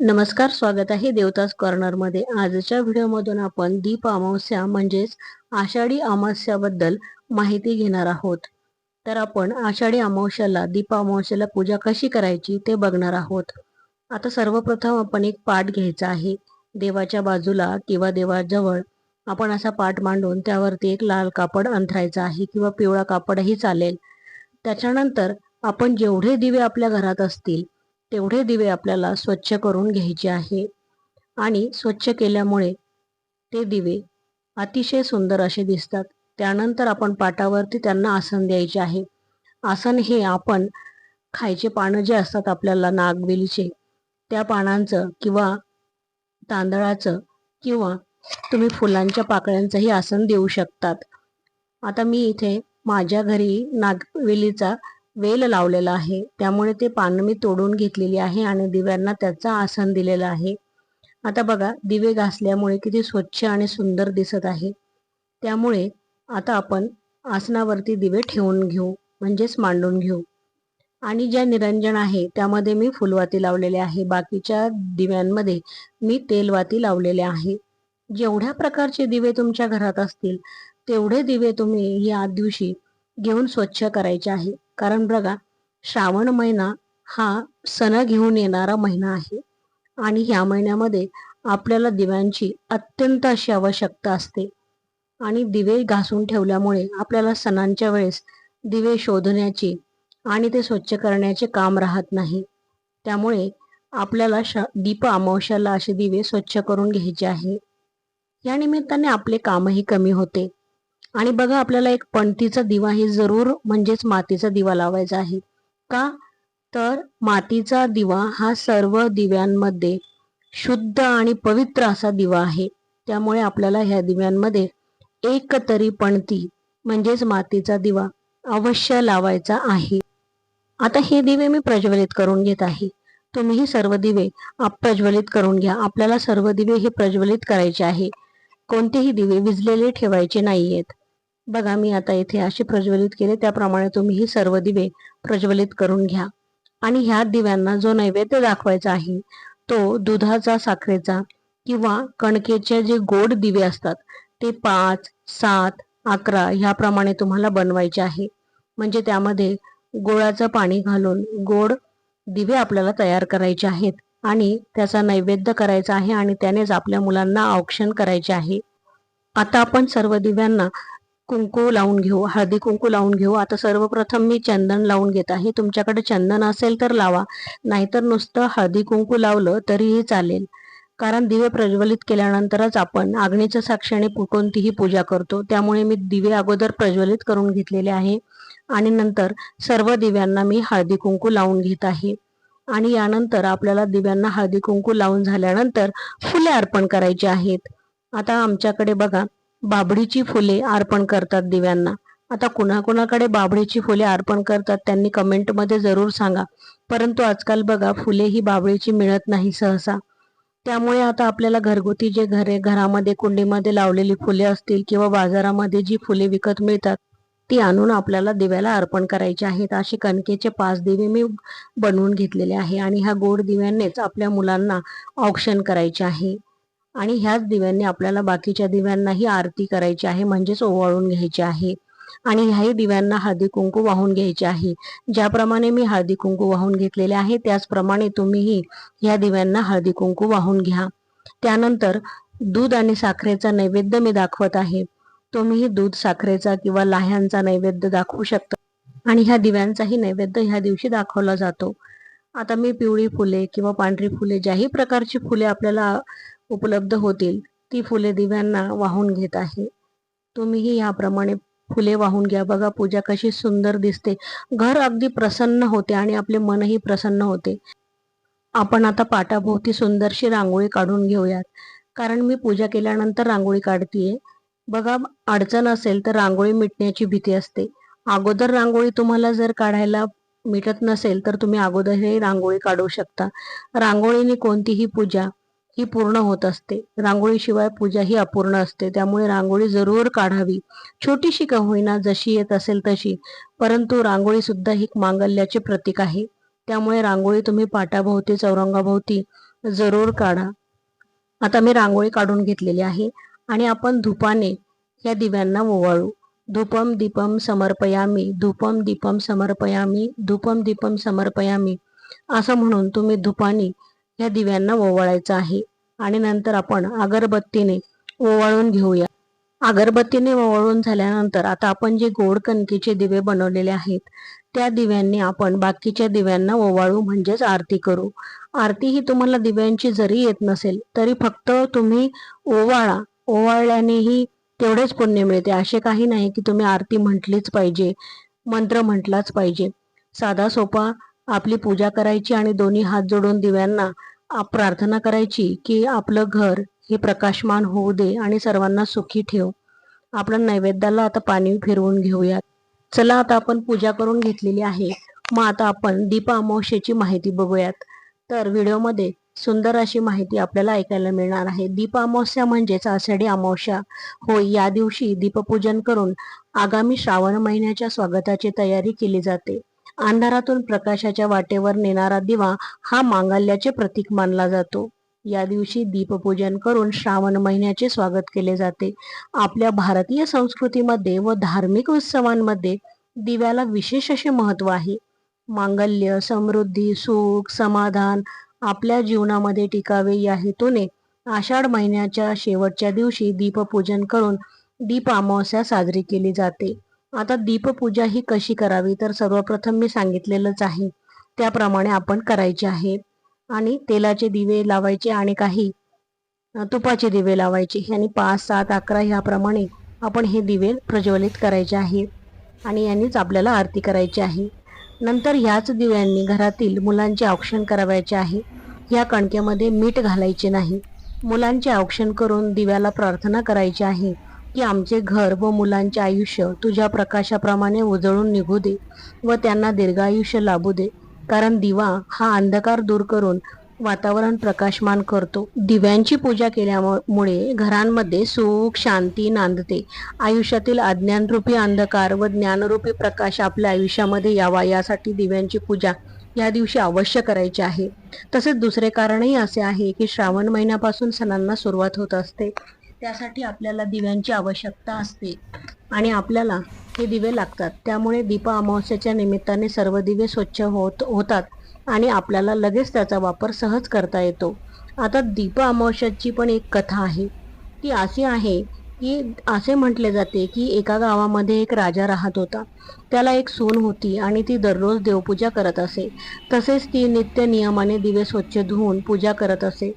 नमस्कार स्वागत आहे देवतास कॉर्नरमध्ये आजच्या व्हिडिओमधून आपण दीप अमावस्या म्हणजेच आषाढी अमावस्याबद्दल माहिती घेणार आहोत. तर आपण आषाढी अमावस्याला दीप अमावस्याला पूजा कशी करायची ते बघणार आहोत. आता सर्वप्रथम आपण एक पाठ घ्यायचा आहे. देवाच्या बाजूला किंवा देवाजवळ आपण असा पाठ मांडून त्यावरती एक लाल कापड अंथरायचा आहे किंवा पिवळा कापडही चालेल. त्याच्यानंतर आपण जेवढे दिवे आपल्या घरात असतील तेवढे दिवे आपल्याला स्वच्छ करून घ्यायचे आहे. आणि स्वच्छ केल्यामुळे ते दिवे अतिशय सुंदर असे दिसतात. त्यानंतर आपण पाटावरती त्यांना आसन द्यायचे आहे. आसन हे आपण खायचे पानं जे असतात आपल्याला नागवेलीचे त्या पानांचं किंवा तांदळाचं किंवा तुम्ही फुलांच्या पाकळ्यांचंही आसन देऊ शकतात. आता मी इथे माझ्या घरी नागवेलीचा वेल लावलेला आहे. त्यामुळे ते पानं मी तोडून घेतलेली आहे आणि दिव्यांना त्याचा आसन दिलेला आहे. आता बघा दिवे घासल्यामुळे किती स्वच्छ आणि सुंदर दिसत आहे. त्यामुळे आता आपण आसनावरती दिवे ठेवून घेऊ म्हणजेच मांडून घेऊ. आणि ज्या निरंजन आहे त्यामध्ये मी फुलवाती लावलेले आहे. बाकीच्या दिव्यांमध्ये मी तेलवाती लावलेले आहे. जेवढ्या प्रकारचे दिवे तुमच्या घरात असतील तेवढे दिवे तुम्ही या दिवशी घेऊन स्वच्छ करायचे आहे. कारण बघा श्रावण महिना हा सण घेऊन येणारा महिना आहे. आणि ह्या महिन्यामध्ये आपल्याला दिव्यांची अत्यंत अशी आवश्यकता असते. आणि दिवे घासून ठेवल्यामुळे आपल्याला सणांच्या वेळेस दिवे शोधण्याची आणि ते स्वच्छ करण्याचे काम राहत नाही. त्यामुळे आपल्याला श दीप अमावश्याला असे दिवे स्वच्छ करून घ्यायचे आहे. या निमित्ताने आपले कामही कमी होते. आणि बघा आपल्याला एक पणतीचा दिवा हे जरूर म्हणजेच मातीचा दिवा लावायचा आहे. का? तर मातीचा दिवा हा सर्व दिव्यांमध्ये शुद्ध आणि पवित्र असा दिवा आहे. त्यामुळे आपल्याला ह्या दिव्यांमध्ये एक तरी पणती म्हणजेच मातीचा दिवा अवश्य लावायचा आहे. आता हे दिवे मी प्रज्वलित करून घेत आहे. तुम्ही सर्व दिवे प्रज्वलित करून घ्या. आपल्याला सर्व दिवे हे प्रज्वलित करायचे आहे. कोणतेही दिवे विजलेले ठेवायचे नाहीयेत. बघा मी आता इथे असे प्रज्वलित केले त्याप्रमाणे तुम्ही ही सर्व दिवे प्रज्वलित करून घ्या. आणि ह्या दिव्यांना जो नैवेद्य दाखवायचा आहे तो दुधाचा साखरेचा किंवा कणकेचे जे गोड दिवे असतात ते पाच सात अकरा ह्याप्रमाणे तुम्हाला बनवायचे आहे. म्हणजे त्यामध्ये गोळाचं पाणी घालून गोड दिवे आपल्याला तयार करायचे आहेत आणि त्याचा नैवेद्य करायचा आहे आणि त्यानेच आपल्या मुलांना औक्षण करायचे आहे. आता आपण सर्व दिव्यांना कुंकू लावून घेऊ हळदी कुंकू लावून घेऊ. आता सर्वप्रथम मी चंदन लावून घेत आहे. तुमच्याकडे चंदन असेल तर लावा. नाहीतर नुसतं हळदी कुंकू लावलं तरीही चालेल. कारण दिवे प्रज्वलित केल्यानंतरच आपण अग्नीच्या साक्षीने कोणतीही पूजा करतो. त्यामुळे मी दिवे अगोदर प्रज्वलित करून घेतलेले आहे. आणि नंतर सर्व दिव्यांना मी हळदी कुंकू लावून घेत आहे. आणि यानंतर आपल्याला दिव्यांना हळदी कुंकू लावून झाल्यानंतर फुले अर्पण करायची आहेत. आता आमच्याकडे बघा बाबडीची फुले अर्पण करतात दिव्यांना. आता कुणाकुणाकडे बाबडीची फुले अर्पण करतात त्यांनी कमेंटमध्ये जरूर सांगा. परंतु आजकाल बघा फुले ही बाबळीची मिळत नाही सहसा. त्यामुळे आता आपल्याला घरगुती जे घरे घरामध्ये कुंडीमध्ये लावलेली फुले असतील किंवा बाजारामध्ये जी फुले विकत मिळतात ती आणून आपल्याला दिव्याला अर्पण करायचे आहेत. असे कणकेचे पाच दिवे मी बनवून घेतलेले आहे आणि ह्या गोड दिव्यांनीच आपल्या मुलांना ऑप्शन करायचे आहे. आणि ह्याच दिव्यांनी आपल्याला बाकीच्या दिव्यांनाही आरती करायची आहे म्हणजेच ओवाळून घ्यायची आहे. आणि ह्याही दिव्यांना हळदी कुंकू वाहून घ्यायचे आहे. ज्याप्रमाणे मी हळदी कुंकू वाहून घेतलेले आहे त्याचप्रमाणे तुम्हीही ह्या दिव्यांना हळदी कुंकू वाहून घ्या. त्यानंतर दूध आणि साखरेचा नैवेद्य मी दाखवत आहे. तुम्हीही दूध साखरेचा किंवा लाह्यांचा नैवेद्य दाखवू शकता. आणि ह्या दिव्यांचाही नैवेद्य ह्या दिवशी दाखवला जातो. आता मी पिवळी फुले किंवा पांढरी फुले ज्याही प्रकारची फुले आपल्याला उपलब्ध होतील ती फुले दिव्यांना वाहून घेत आहे. तुम्हीही याप्रमाणे फुले वाहून घ्या. बघा पूजा कशी सुंदर दिसते. घर अगदी प्रसन्न होते आणि आपले मनही प्रसन्न होते. आपण आता पाटाभोवती सुंदरशी रांगोळी काढून घेऊयात. कारण मी पूजा केल्यानंतर रांगोळी काढतीये. बघा अडचण असेल तर रांगोळी मिटण्याची भीती असते. अगोदर रांगोळी तुम्हाला जर काढायला मिटत नसेल तर तुम्ही अगोदरही रांगोळी काढू शकता. रांगोळीने कोणतीही पूजा ही पूर्ण होत असते. रांगोळीशिवाय पूजा ही अपूर्ण असते. त्यामुळे रांगोळी जरूर काढावी. छोटीशी का होईना जशी येत असेल तशी. परंतु रांगोळी सुद्धा ही मांगल्याचे प्रतीक आहे. त्यामुळे रांगोळी तुम्ही पाटाभोवती चौरंगाभोवती जरूर काढा. आता मी रांगोळी काढून घेतलेली आहे. आणि आपण धुपाने या दिव्यांना ओवाळू. धूपम दीपम समर्पयामी धूपम दीपम समर्पयामी धूपम दीपम समर्पयामी. असं म्हणून तुम्ही धुपाने या दिव्यांना ओवाळायचं आहे. आणि नंतर आपण अगरबत्तीने ओवाळून घेऊया. अगरबत्तीने ओवाळून झाल्यानंतर आता आपण जे गोड कणकीचे दिवे बनवलेले आहेत त्या दिव्यांनी आपण बाकीच्या दिव्यांना ओवाळू म्हणजेच आरती करू. आरती ही तुम्हाला दिव्यांची जरी येत नसेल तरी फक्त तुम्ही ओवाळा. ओवाळल्यानेही तेवढेच पुण्य मिळते. असे काही नाही की तुम्ही आरती म्हटलीच पाहिजे मंत्र म्हटलाच पाहिजे. साधा सोपा आपली पूजा करायची आणि दोन्ही हात जोडून दिव्यांना प्रार्थना करायची की आपलं घर हे प्रकाशमान होऊ दे आणि सर्वांना सुखी ठेव. आपण नैवेद्याला आता पाणी फिरवून घेऊयात. चला आता आपण पूजा करून घेतलेली आहे. मग आता आपण दीप अमावस्येची माहिती बघूयात. तर व्हिडिओमध्ये सुंदर अशी माहिती आपल्याला ऐकायला मिळणार आहे. दीप अमावस्या म्हणजेच आषाढी अमावस्या. होय या दिवशी दीपपूजन करून आगामी श्रावण महिन्याच्या स्वागताची तयारी केली जाते. अंधारातून प्रकाशाच्या वाटेवर नेणारा दिवा हा मांगल्याचे प्रतीक मानला जातो. या दिवशी दीपपूजन करून श्रावण महिन्याचे स्वागत केले जाते. आपल्या भारतीय संस्कृतीमध्ये व धार्मिक उत्सवांमध्ये दिव्याला विशेष असे महत्त्व आहे. मांगल्य समृद्धी सुख समाधान आपल्या जीवनामध्ये टिकावे या हेतूने आषाढ महिन्याच्या शेवटच्या दिवशी दीपपूजन करून दीप अमावस्या साजरी केली जाते. आता दीपपूजा ही कशी करावी? तर सर्वप्रथम मी सांगितलेलंच आहे. त्याप्रमाणे आपण करायचे आहे. आणि तेलाचे दिवे लावायचे आणि काही तुपाचे दिवे लावायचे. आणि पाच सात अकरा ह्याप्रमाणे आपण हे दिवे प्रज्वलित करायचे आहे. आणि यांनीच आपल्याला आरती करायची आहे. नंतर ह्याच दिव्यांनी घरातील मुलांचे औक्षण करावायचे आहे. या कणकेमध्ये मीठ घालायचे नाही. मुलांचे औक्षण करून दिव्याला प्रार्थना करायची आहे. की आमचे घर व मुलांचे आयुष्य तुझ्या प्रकाशाप्रमाणे उजळून निघू दे व त्यांना दीर्घायुष्य लाभू दे. कारण दिवा हा अंधकार दूर करून वातावरण प्रकाशमान करतो. दिव्यांची पूजा केल्यामुळे घरांमध्ये सुख शांती नांदते. आयुष्यातील अज्ञानरूपी अंधकार व ज्ञानरूपी प्रकाश आपल्या आयुष्यामध्ये यावा यासाठी दिव्यांची पूजा या दिवशी अवश्य करायची आहे. तसेच दुसरे कारणही असे आहे की श्रावण महिन्यापासून सणांना सुरुवात होत असते. त्यासाठी आपल्याला दिव्यांची आवश्यकता असते. आणि आपल्याला हे दिवे लागतात. त्यामुळे दीप अमावस्याच्या निमित्ताने सर्व दिवे स्वच्छ होत होतात. आणि आपल्याला लगेच त्याचा वापर सहज करता येतो. आता दीप अमावस्याची पण एक कथा आहे. ती अशी आहे की असे म्हटले जाते की एका गावामध्ये एक राजा राहत होता. त्याला एक सून होती आणि ती दररोज देवपूजा करत असे. तसेच ती नित्य नियमाने दिवे स्वच्छ धुवून पूजा करत असे.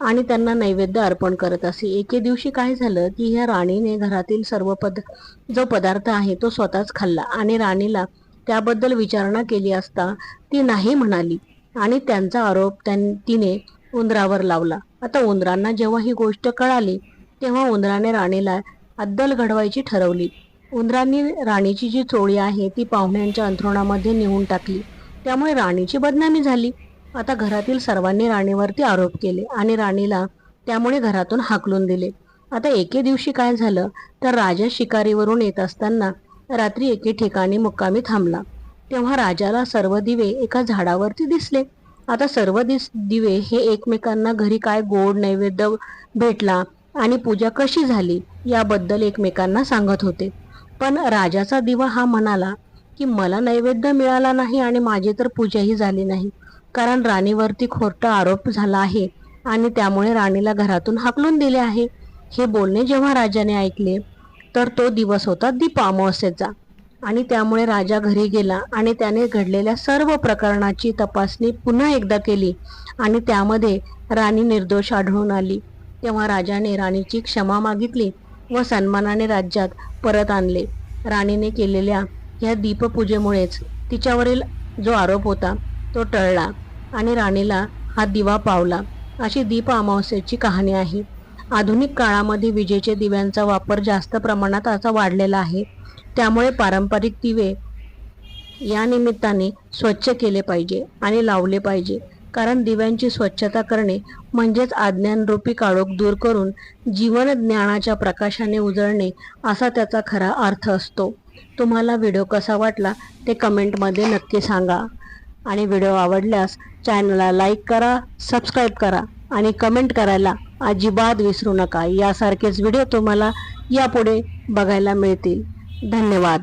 आणि त्यांना नैवेद्य अर्पण करत असे. एके दिवशी काय झालं की ह्या राणीने घरातील सर्व पद जो पदार्थ आहे तो स्वतःच खाल्ला आणि राणीला त्याबद्दल विचारणा केली असता ती नाही म्हणाली आणि त्यांचा आरोप तिने उंदरावर लावला. आता उंदरांना जेव्हा ही गोष्ट कळाली तेव्हा उंदराने राणीला अद्दल घडवायची ठरवली. उंदरांनी राणीची जी चोळी आहे ती पाहुण्यांच्या अंथरुणामध्ये नेऊन टाकली. त्यामुळे राणीची बदनामी झाली. आता घरातील सर्वांनी राणीवरती आरोप केले आणि राणीला त्यामुळे घरातून हाकलून दिले. आता एके दिवशी काय झालं तर राजा शिकारीवरून येत असताना रात्री एके ठिकाणी मुक्कामी थांबला. तेव्हा राजाला सर्व दिवे एका झाडावरती दिसले. आता सर्व दिस दिवे हे एकमेकांना घरी काय गोड नैवेद्य भेटला आणि पूजा कशी झाली याबद्दल एकमेकांना सांगत होते. पण राजाचा दिवा हा म्हणाला की मला नैवेद्य मिळाला नाही आणि माझी तर पूजाही झाली नाही. कारण राणीवरती खोटा आरोप झाला आहे आणि त्यामुळे राणीला घरातून हाकलून दिले आहे. हे बोलणे जेव्हा राजाने ऐकले तर तो दिवस होता दीप अमावस्येचा. आणि त्यामुळे राजा घरी गेला आणि त्याने घडलेल्या सर्व प्रकरणाची तपासणी पुन्हा एकदा केली आणि त्यामध्ये राणी निर्दोष आढळून आली. तेव्हा राजाने राणीची क्षमा मागितली व सन्मानाने राज्यात परत आणले. राणीने केलेल्या या दीपपूजेमुळेच तिच्यावरील जो आरोप होता तो टळला. आणि राणीला हा दिवा पावला. अशी दीप अमावस्येची कहाणी आहे. आधुनिक काळामध्ये विजेचे दिव्यांचा वापर जास्त प्रमाणात असा वाढलेला आहे. त्यामुळे पारंपरिक दिवे या निमित्ताने स्वच्छ केले पाहिजे आणि लावले पाहिजे. कारण दिव्यांची स्वच्छता करणे म्हणजेच आज्ञानरूपी काळोख दूर करून जीवन ज्ञानाच्या प्रकाशाने उजळणे असा त्याचा खरा अर्थ असतो. तुम्हाला व्हिडिओ कसा वाटला ते कमेंटमध्ये नक्की सांगा. आणि व्हिडिओ आवडल्यास चॅनलला लाईक करा सबस्क्राईब करा आणि कमेंट करायला अजिबात विसरू नका. यासारखेच व्हिडिओ तुम्हाला यापुढे बघायला मिळतील. धन्यवाद.